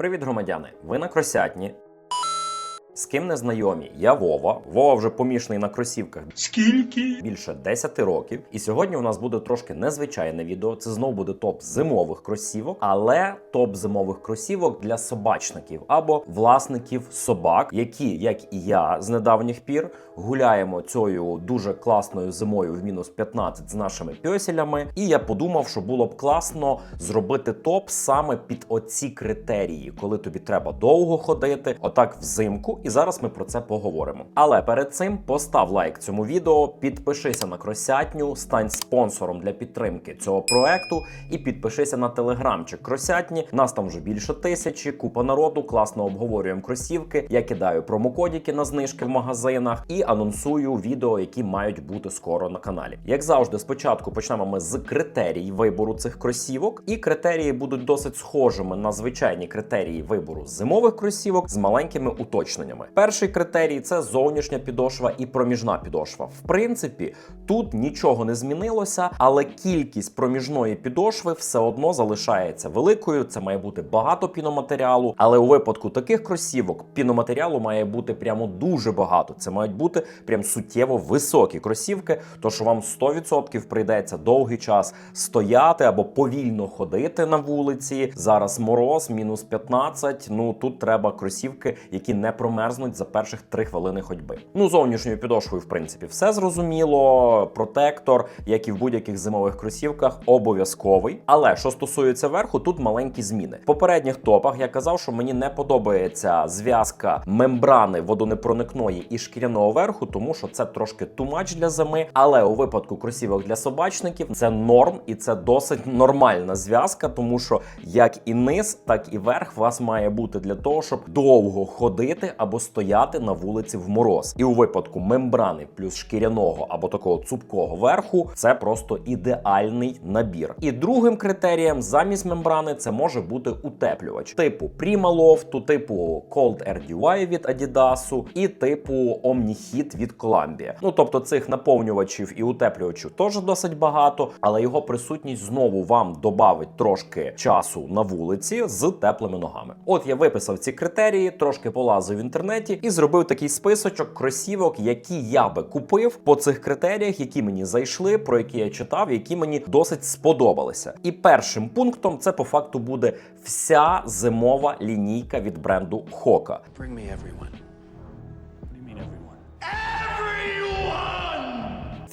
Привіт, громадяни! Ви на Кросятні. З ким не знайомі? Я Вова. Вова вже помішаний на кросівках Скільки? більше 10 років. І сьогодні у нас буде трошки незвичайне відео. Це знову буде топ зимових кросівок, але топ зимових кросівок для собачників або власників собак, які, як і я, з недавніх пір гуляємо цією дуже класною зимою в мінус 15 з нашими пьосілями. І я подумав, що було б класно зробити топ саме під оці критерії, коли тобі треба довго ходити, отак взимку. І зараз ми про це поговоримо. Але перед цим постав лайк цьому відео, підпишися на кросятню, стань спонсором для підтримки цього проекту і підпишися на телеграмчик Кросятні. Нас там вже більше тисячі, купа народу, класно обговорюємо кросівки. Я кидаю промокодіки на знижки в магазинах і анонсую відео, які мають бути скоро на каналі. Як завжди, спочатку почнемо ми з критерій вибору цих кросівок, і критерії будуть досить схожими на звичайні критерії вибору зимових кросівок з маленькими уточненнями. Перший критерій це зовнішня підошва і проміжна підошва. В принципі, тут нічого не змінилося, але кількість проміжної підошви все одно залишається великою. Це має бути багато піноматеріалу. Але у випадку таких кросівок піноматеріалу має бути прямо дуже багато. Це мають бути прям суттєво високі кросівки, то що вам 100% прийдеться довгий час стояти або повільно ходити на вулиці. Зараз мороз, мінус 15. Ну тут треба кросівки, які не промерзнуть за перших 3 хвилини ходьби. Ну, зовнішньою підошвою, в принципі, все зрозуміло. Протектор, як і в будь-яких зимових кросівках, обов'язковий. Але що стосується верху, тут маленькі зміни. В попередніх топах я казав, що мені не подобається зв'язка мембрани водонепроникної і шкіряного верху, тому що це трошки тумач для зими. Але у випадку кросівок для собачників це норм і це досить нормальна зв'язка, тому що як і низ, так і верх вас має бути для того, щоб довго ходити або стояти на вулиці в мороз. І у випадку мембрани плюс шкіряного або такого цупкого верху це просто ідеальний набір. І другим критерієм замість мембрани це може бути утеплювач типу Prima Loft, типу Cold Air DY від Adidas і типу Omni-Heat від Columbia. Ну тобто цих наповнювачів і утеплювачів теж досить багато, але його присутність знову вам добавить трошки часу на вулиці з теплими ногами. От я виписав ці критерії, трошки полазив в інтернеті і зробив такий списочок кросівок, які я би купив по цих критеріях, які мені зайшли, про які я читав, які мені досить сподобалися. І першим пунктом це по факту буде вся зимова лінійка від бренду Хока. Bring me everyone.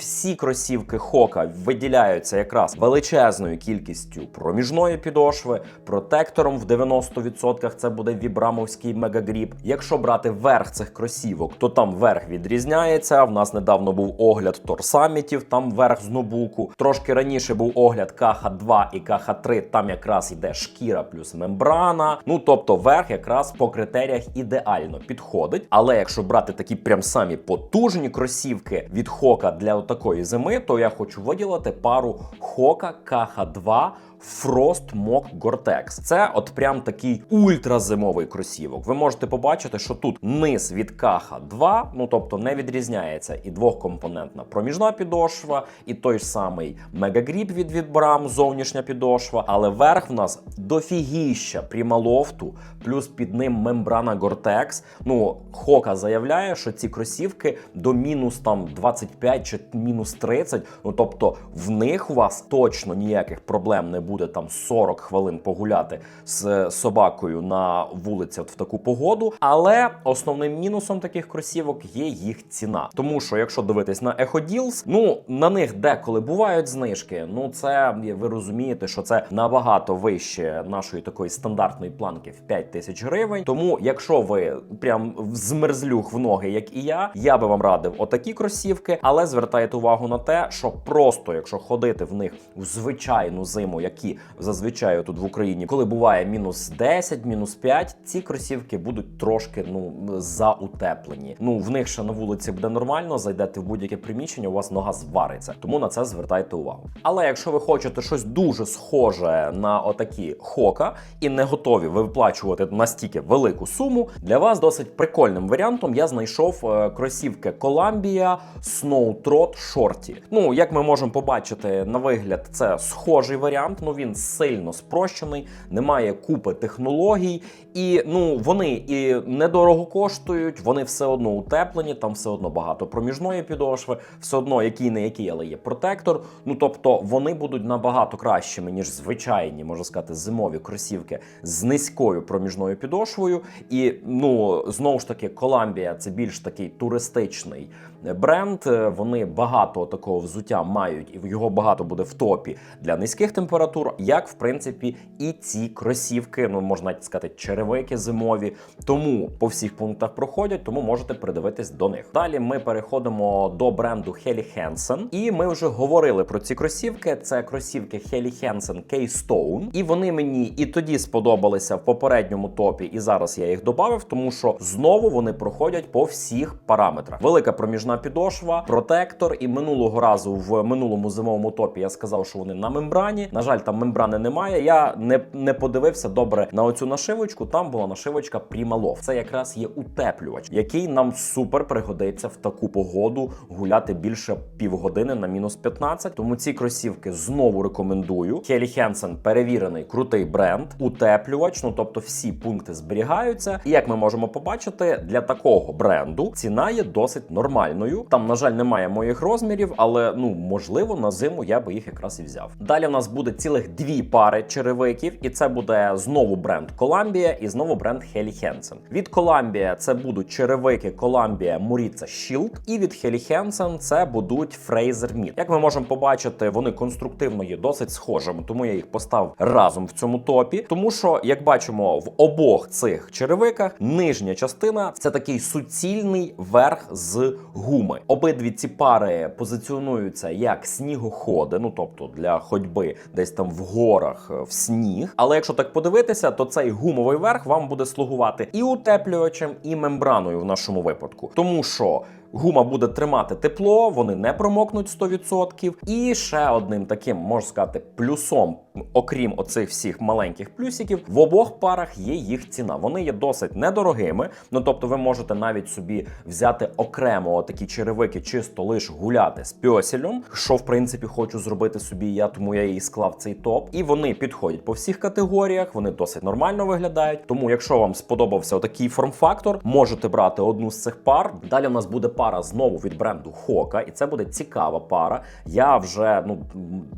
Всі кросівки Хока виділяються якраз величезною кількістю проміжної підошви, протектором в 90% це буде вібрамовський мегагріп. Якщо брати верх цих кросівок, то там верх відрізняється. В нас недавно був огляд торсамітів, там верх з нобуку. Трошки раніше був огляд КХ2 і КХ3, там якраз йде шкіра плюс мембрана. Ну тобто верх якраз по критеріях ідеально підходить. Але якщо брати такі прям самі потужні кросівки від Хока для такої зими, то я хочу виділити пару Хока КХ2 Frost Mock Gore-Tex. Це от прям такий ультразимовий кросівок. Ви можете побачити, що тут низ від Каха 2, ну тобто не відрізняється і двохкомпонентна проміжна підошва, і той ж самий мегагріп від Vibram, зовнішня підошва, але верх в нас дофігіща прямолофту, плюс під ним мембрана Gore-Tex. Ну, Хока заявляє, що ці кросівки до мінус там 25 чи мінус 30, ну тобто в них у вас точно ніяких проблем не буде там 40 хвилин погуляти з собакою на вулиці от в таку погоду. Але основним мінусом таких кросівок є їх ціна. Тому що, якщо дивитись на Echo ну на них деколи бувають знижки. Ну це ви розумієте, що це набагато вище нашої такої стандартної планки в 5 тисяч гривень. Тому, якщо ви прям змерзлюх в ноги, як і я, я би вам радив отакі кросівки, але звертайте увагу на те, що просто якщо ходити в них в звичайну зиму, які зазвичай тут в Україні, коли буває мінус 10, мінус 5, ці кросівки будуть трошки ну заутеплені. Ну в них ще на вулиці буде нормально. Зайдете в будь-яке приміщення, у вас нога звариться. Тому на це звертайте увагу. Але якщо ви хочете щось дуже схоже на отакі хока і не готові ви виплачувати настільки велику суму, для вас досить прикольним варіантом я знайшов е, кросівки Columbia Snow Trot Shorty. Ну як ми можемо побачити на вигляд, це схожий варіант ну він сильно спрощений, немає купи технологій, і ну вони і недорого коштують, вони все одно утеплені, там все одно багато проміжної підошви, все одно який не який, але є протектор. Ну тобто вони будуть набагато кращими, ніж звичайні, можна сказати, зимові кросівки з низькою проміжною підошвою. І ну знову ж таки, Коламбія це більш такий туристичний бренд. Е, Вони багато такого взуття мають, і його багато буде в топі для низьких температур, як в принципі і ці кросівки, ну можна навіть сказати, черевики зимові. Тому по всіх пунктах проходять, тому можете придивитись до них. Далі ми переходимо до бренду Helly Hansen, і ми вже говорили про ці кросівки. Це кросівки Helly Hansen Keystone, і вони мені і тоді сподобалися в попередньому топі, і зараз я їх додав, тому що знову вони проходять по всіх параметрах. Велика проміжна підошва, протектор. І минулого разу в минулому зимовому топі я сказав, що вони на мембрані. На жаль, там мембрани немає. Я не, не подивився добре на оцю нашивочку. Там була нашивочка Primaloft. Це якраз є утеплювач, який нам супер пригодиться в таку погоду гуляти більше півгодини на мінус 15. Тому ці кросівки знову рекомендую. Helly Hansen перевірений крутий бренд, утеплювач. Ну тобто всі пункти зберігаються. І як ми можемо побачити, для такого бренду ціна є досить нормальною. Там, на жаль, немає моїх розмірів, але ну можливо на зиму я би їх якраз і взяв. Далі в нас буде цілих дві пари черевиків, і це буде знову бренд Columbia і знову бренд Helly Hansen. Від Columbia це будуть черевики Columbia Murica Shield, і від Helly Hansen це будуть Fraser Mid. Як ми можемо побачити, вони конструктивно є досить схожими, тому я їх поставив разом в цьому топі. Тому що, як бачимо, в обох цих черевиках нижня частина це такий суцільний верх з гуми. Обидві ці пари позиціонуються як снігоходи, ну тобто для ходьби десь там в горах е, в сніг. Але якщо так подивитися, то цей гумовий верх вам буде слугувати і утеплювачем, і мембраною в нашому випадку, тому що. Гума буде тримати тепло, вони не промокнуть 100%. І ще одним таким можна сказати плюсом, окрім оцих всіх маленьких плюсиків, в обох парах є їх ціна. Вони є досить недорогими. Ну тобто, ви можете навіть собі взяти окремо такі черевики, чисто лиш гуляти з пьосілем, що в принципі хочу зробити собі. Я тому я і склав цей топ. І вони підходять по всіх категоріях. Вони досить нормально виглядають. Тому, якщо вам сподобався отакий форм-фактор, можете брати одну з цих пар. Далі у нас буде пара знову від бренду Хока, і це буде цікава пара. Я вже ну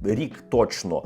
рік точно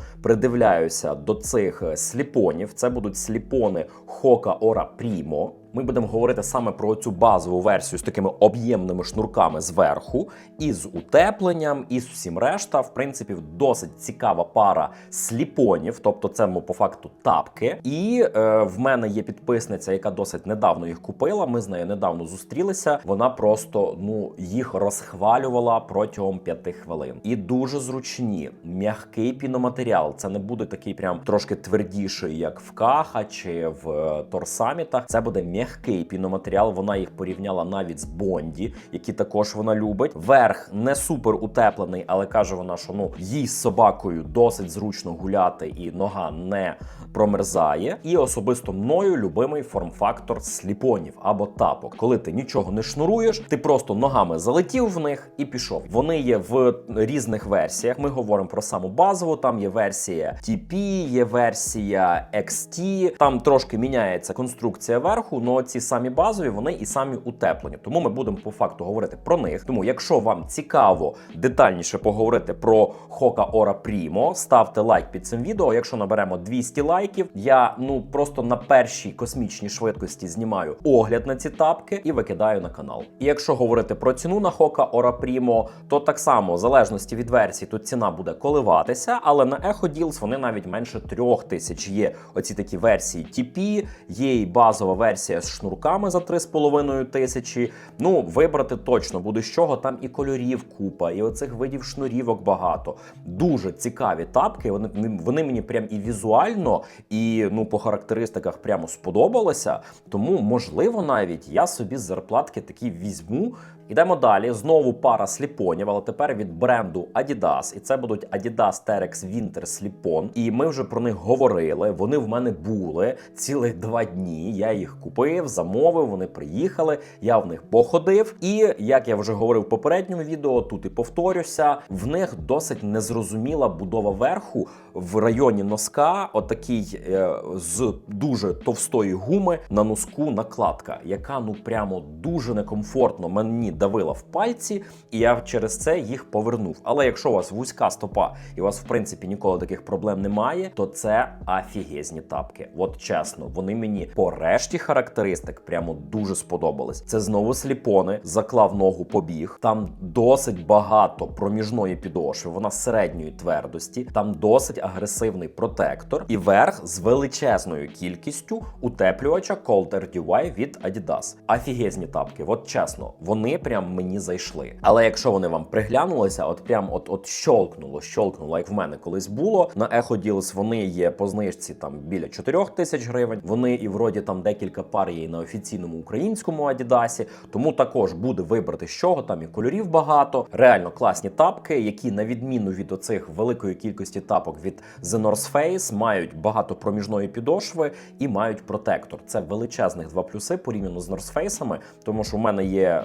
придивляюся до цих е, сліпонів. Це будуть сліпони Хока Ора Primo. Ми будемо говорити саме про цю базову версію з такими об'ємними шнурками зверху, і з утепленням, і з усім решта. В принципі, досить цікава пара сліпонів, тобто це ну, по факту тапки. І е, в мене є підписниця, яка досить недавно їх купила. Ми з нею недавно зустрілися. Вона просто ну їх розхвалювала протягом п'яти хвилин. І дуже зручні, м'який піноматеріал. Це не буде такий прям трошки твердіший, як в каха чи в е, торсамітах. Це буде м'який піноматеріал. Вона їх порівняла навіть з Бонді, які також вона любить. Верх не супер утеплений, але каже вона, що ну їй з собакою досить зручно гуляти, і нога не промерзає. І особисто мною любимий форм-фактор сліпонів або тапок. Коли ти нічого не шнуруєш, ти просто ногами залетів в них і пішов. Вони є в різних версіях. Ми говоримо про саму базову. Там є версія TP, є версія XT. Там трошки міняється конструкція верху, але ці самі базові вони і самі утеплені. Тому ми будемо по факту говорити про них. Тому, якщо вам цікаво детальніше поговорити про Hoka Ora Primo, ставте лайк під цим відео. Якщо наберемо 200 лайків, я ну просто на першій космічній швидкості знімаю огляд на ці тапки і викидаю на канал. І якщо говорити про ціну на Hoka Ora Primo, то так само в залежності від версії тут ціна буде коливатися, але на Echo Deals вони навіть менше трьох тисяч є. Оці такі версії TP, є і базова версія з шнурками за 3,5 тисячі. Ну, вибрати точно буде з чого. Там і кольорів купа, і оцих видів шнурівок багато. Дуже цікаві тапки. Вони вони мені прям і візуально, і ну по характеристиках прямо сподобалися. Тому, можливо, навіть я собі з зарплатки такі візьму, Ідемо далі. Знову пара сліпонів, але тепер від бренду Adidas. І це будуть Adidas Terex Winter Slip-On. І ми вже про них говорили. Вони в мене були цілих два дні. Я їх купив, замовив. Вони приїхали. Я в них походив. І як я вже говорив в попередньому відео, тут і повторюся, в них досить незрозуміла будова верху в районі носка. Отакий е, з дуже товстої гуми на носку накладка, яка ну прямо дуже некомфортно мені давила в пальці, і я через це їх повернув. Але якщо у вас вузька стопа і у вас в принципі ніколи таких проблем немає, то це афігезні тапки. От чесно, вони мені по решті характеристик прямо дуже сподобались. Це знову сліпони, заклав ногу, побіг. Там досить багато проміжної підошви, вона середньої твердості. Там досить агресивний протектор і верх з величезною кількістю утеплювача Cold Air DY від Adidas. Афігезні тапки, от чесно, вони прям мені зайшли. Але якщо вони вам приглянулися, от прям от от щолкнуло, щолкнуло, як в мене колись було. На Echo Deals вони є по знижці там біля 4 тисяч гривень. Вони і вроді там декілька пар є і на офіційному українському Адідасі. Тому також буде вибрати з чого там і кольорів багато. Реально класні тапки, які на відміну від оцих великої кількості тапок від The North Face, мають багато проміжної підошви і мають протектор. Це величезних два плюси порівняно з North Face, тому що в мене є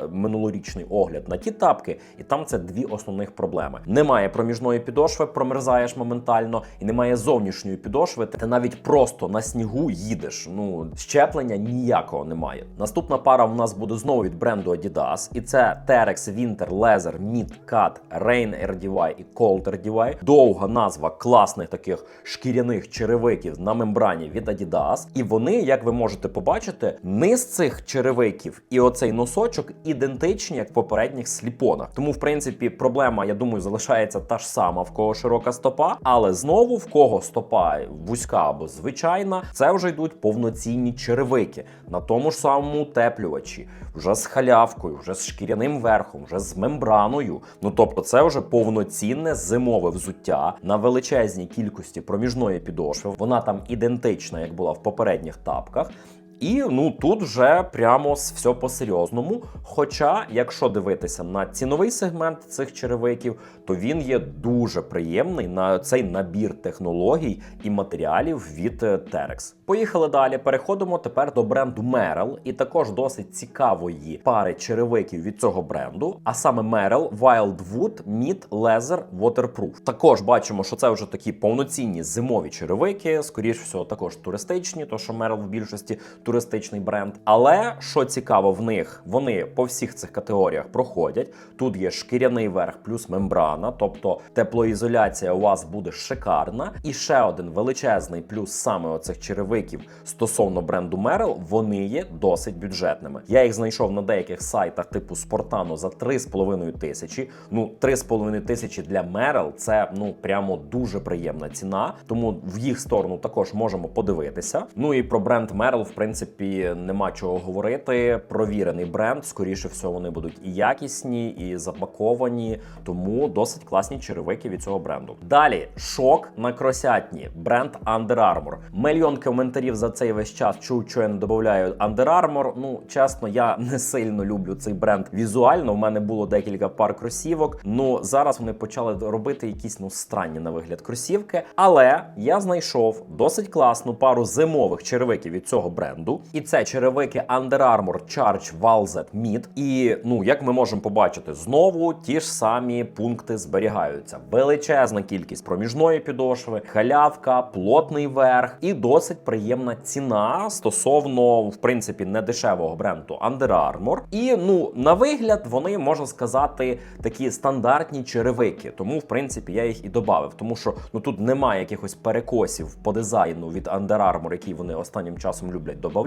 минулорічний огляд на ті тапки, і там це дві основних проблеми. Немає проміжної підошви, промерзаєш моментально, і немає зовнішньої підошви. Ти навіть просто на снігу їдеш. Ну щеплення ніякого немає. Наступна пара в нас буде знову від бренду Adidas, і це Terex Winter Leather Mid Cut Rain RDY і Cold RDY. Довга назва класних таких шкіряних черевиків на мембрані від Adidas. І вони, як ви можете побачити, низ цих черевиків і оцей носочок ідентичні, як в попередніх сліпонах. Тому, в принципі, проблема, я думаю, залишається та ж сама, в кого широка стопа, але знову в кого стопа вузька або звичайна, це вже йдуть повноцінні черевики на тому ж самому утеплювачі, вже з халявкою, вже з шкіряним верхом, вже з мембраною. Ну тобто, це вже повноцінне зимове взуття на величезній кількості проміжної підошви. Вона там ідентична, як була в попередніх тапках. І ну тут вже прямо все по-серйозному. Хоча, якщо дивитися на ціновий сегмент цих черевиків, то він є дуже приємний на цей набір технологій і матеріалів від е, Terex. Поїхали далі. Переходимо тепер до бренду Merrell і також досить цікавої пари черевиків від цього бренду, а саме Merrell Wildwood Mid Leather Waterproof. Також бачимо, що це вже такі повноцінні зимові черевики, скоріш всього, також туристичні, то що Merrell в більшості туристичний бренд. Але що цікаво в них, вони по всіх цих категоріях проходять. Тут є шкіряний верх плюс мембрана, тобто теплоізоляція у вас буде шикарна. І ще один величезний плюс саме оцих черевиків стосовно бренду Merrell, вони є досить бюджетними. Я їх знайшов на деяких сайтах типу Спортану за 3,5 тисячі. Ну, 3,5 тисячі для Merrell – це ну прямо дуже приємна ціна. Тому в їх сторону також можемо подивитися. Ну і про бренд Merrell, в принципі, нема чого говорити. Провірений бренд. Скоріше всього, вони будуть і якісні, і запаковані. Тому досить класні черевики від цього бренду. Далі шок на кросятні. Бренд Under Armour. Мільйон коментарів за цей весь час чув, що я не додаю Under Armour. Ну чесно, я не сильно люблю цей бренд візуально. У мене було декілька пар кросівок. Ну зараз вони почали робити якісь ну странні на вигляд кросівки. Але я знайшов досить класну пару зимових черевиків від цього бренду. І це черевики Under Armour Charge Valzet Mid. І ну як ми можемо побачити, знову ті ж самі пункти зберігаються. Величезна кількість проміжної підошви, халявка, плотний верх і досить приємна ціна стосовно, в принципі, недешевого бренду Under Armour. І ну на вигляд вони можна сказати такі стандартні черевики. Тому, в принципі, я їх і додав, тому що ну тут немає якихось перекосів по дизайну від Under Armour, які вони останнім часом люблять додавати.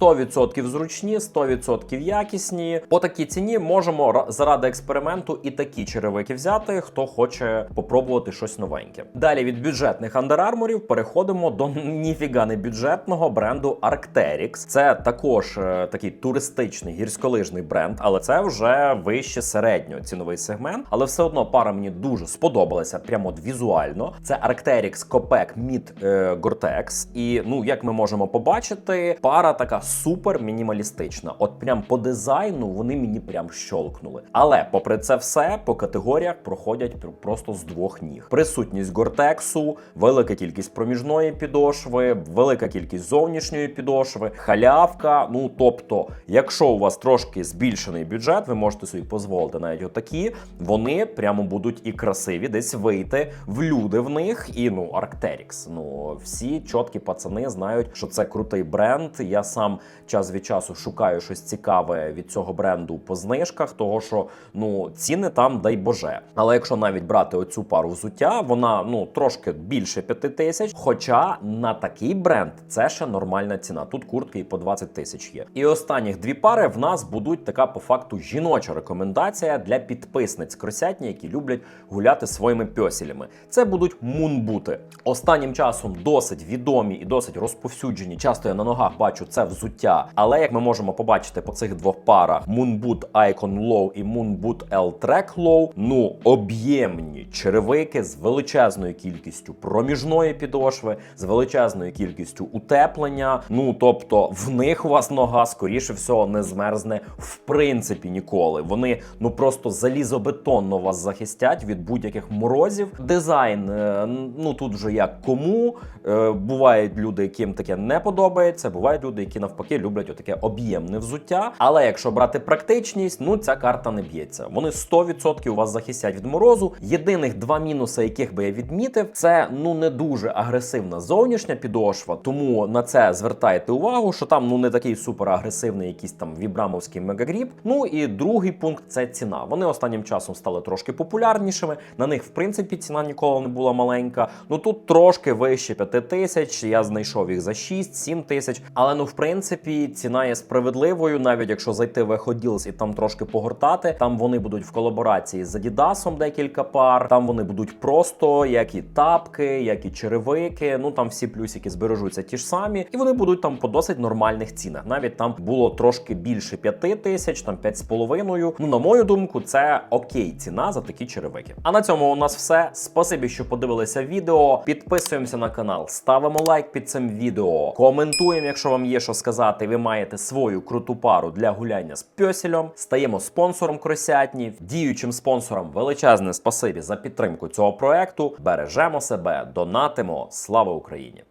100% зручні, 100% якісні. По такій ціні можемо заради експерименту і такі черевики взяти, хто хоче попробувати щось новеньке. Далі від бюджетних Under переходимо до ніфіга не бюджетного бренду Arc'teryx. Це також е, такий туристичний гірськолижний бренд, але це вже вище середнього ціновий сегмент. Але все одно пара мені дуже сподобалася, прямо от візуально. Це Arc'teryx Copec Mid е, Gore-Tex. І ну як ми можемо побачити, пара така супер мінімалістична. От прям по дизайну вони мені прям щолкнули. Але попри це все, по категоріях проходять просто з двох ніг. Присутність гортексу, велика кількість проміжної підошви, велика кількість зовнішньої підошви, халявка. Ну тобто, якщо у вас трошки збільшений бюджет, ви можете собі дозволити навіть отакі. Вони прямо будуть і красиві, десь вийти в люди в них. І ну Arc'teryx. Ну всі чіткі пацани знають, що це крутий бренд. Я сам час від часу шукаю щось цікаве від цього бренду по знижках, того що ну ціни там дай боже. Але якщо навіть брати оцю пару взуття, вона ну трошки більше 5 тисяч. Хоча на такий бренд це ще нормальна ціна. Тут куртки і по 20 тисяч є. І останніх дві пари в нас будуть така по факту жіноча рекомендація для підписниць кросятні, які люблять гуляти своїми пьосілями. Це будуть мунбути. Останнім часом досить відомі і досить розповсюджені. Часто я на ногах бачу це взуття. Але як ми можемо побачити по цих двох парах Moonboot Icon Low і Moonboot L Track Low, ну об'ємні черевики з величезною кількістю проміжної підошви, з величезною кількістю утеплення. Ну тобто в них у вас нога скоріше всього не змерзне в принципі ніколи. Вони ну просто залізобетонно вас захистять від будь-яких морозів. Дизайн, е, ну тут вже як кому. Е, Бувають люди, яким таке не подобається. Бувають люди, які навпаки люблять отаке об'ємне взуття. Але якщо брати практичність, ну ця карта не б'ється. Вони 100% вас захистять від морозу. Єдиних два мінуси, яких би я відмітив, це ну не дуже агресивна зовнішня підошва. Тому на це звертайте увагу, що там ну не такий супер агресивний, якийсь там вібрамовський мегагріп. Ну і другий пункт це ціна. Вони останнім часом стали трошки популярнішими. На них, в принципі, ціна ніколи не була маленька. Ну тут трошки вище 5 тисяч. Я знайшов їх за 6-7 тисяч. Але ну, в принципі, ціна є справедливою, навіть якщо зайти в Echo Deals і там трошки погортати. Там вони будуть в колаборації з Adidas декілька пар. Там вони будуть просто як і тапки, як і черевики. Ну там всі плюсики збережуться ті ж самі, і вони будуть там по досить нормальних цінах. Навіть там було трошки більше 5 тисяч, там 5,5. Ну, на мою думку, це окей ціна за такі черевики. А на цьому у нас все. Спасибі, що подивилися відео. Підписуємося на канал, ставимо лайк під цим відео, коментуємо, якщо вам є що сказати. Ви маєте свою круту пару для гуляння з пьосілем. Стаємо спонсором кросятні, діючим спонсором. Величезне спасибі за підтримку цього проекту. Бережемо себе, донатимо. Слава Україні!